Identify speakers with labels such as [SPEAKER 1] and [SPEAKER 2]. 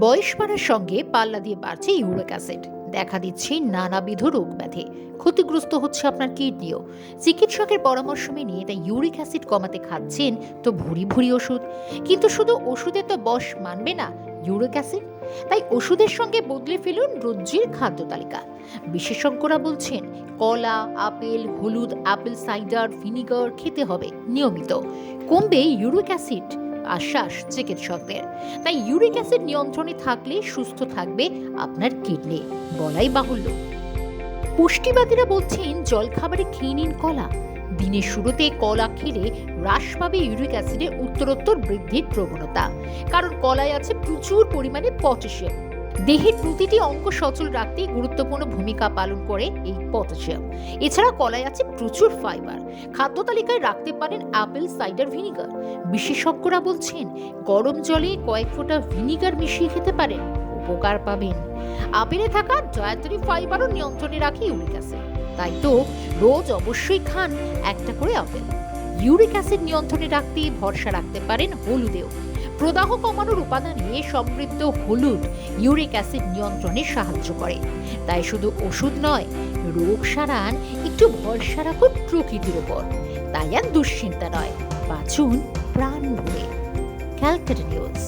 [SPEAKER 1] বয়স বাড়ার সঙ্গে পাল্লা দিয়ে বাড়ছে ইউরিক অ্যাসিড। দেখা দিচ্ছে নানাবিধ রোগ ব্যাধি। ক্ষতিগ্রস্ত হচ্ছে আপনার কিডনিও। চিকিৎসকের পরামর্শ মেনে তাই ইউরিক অ্যাসিড কমাতে খাচ্ছেন তো ভুরি ভুরি ওষুধ। কিন্তু শুধু ওষুধে তো বশ মানবে না ইউরিক অ্যাসিড। তাই ওষুধের সঙ্গে বদলে ফেলুন রোজ্জির খাদ্য তালিকা। বিশেষজ্ঞরা বলছেন, কলা, আপেল, হলুদ, আপেল, সাইডার, ভিনিগার খেতে হবে নিয়মিত। কমবে ইউরিক অ্যাসিড। আশ্বাস চিকিৎসকদের। তাই ইউরিক অ্যাসিড নিয়ন্ত্রণে থাকলে সুস্থ থাকবে আপনার কিডনি। বলাই বাহুল্য। পুষ্টিবাদীরা বলছেন, জলখাবারে খেয়ে নিন কলা। দিনের শুরুতে কলা খেলে হ্রাস পাবে ইউরিক অ্যাসিডের উত্তরোত্তর বৃদ্ধির প্রবণতা। কারণ কলায় আছে প্রচুর পরিমাণে পটাশিয়াম। দেহের প্রতিটি অঙ্গ সচল রাখতে গুরুত্বপূর্ণ ভূমিকা পালন করে এই পটাশিয়াম। এছাড়া কলায় আছে প্রচুর ফাইবার। খাদ্য তালিকায় রাখতে পারেন আপেল, সাইডার ভিনিগার। বিশেষজ্ঞরা বলছেন, গরম জলে কয়েক ফোঁটা ভিনিগার মিশিয়ে খেতে পারেন, উপকার পাবেন। আপেলে থাকা ডায়েটারি ফাইবারও নিয়ন্ত্রণে রাখে ইউরিক অ্যাসিড। তাই তো রোজ অবশ্যই খান একটা করে আপেল। ইউরিক অ্যাসিড নিয়ন্ত্রণে রাখতে ভরসা রাখতে পারেন হলুদেও। প্রদাহ কমানোর উপাদান নিয়ে সমৃদ্ধ হলুদ, ইউরিক অ্যাসিড নিয়ন্ত্রণে সাহায্য করে। তাই শুধু ওষুধ নয়, রোগ সারান একটু ভরসা রাখুন প্রকৃতির ওপর। তাই আর দুশ্চিন্তা নয়, বাঁচুন প্রাণ ভরে ক্যালকাটা নিউজ।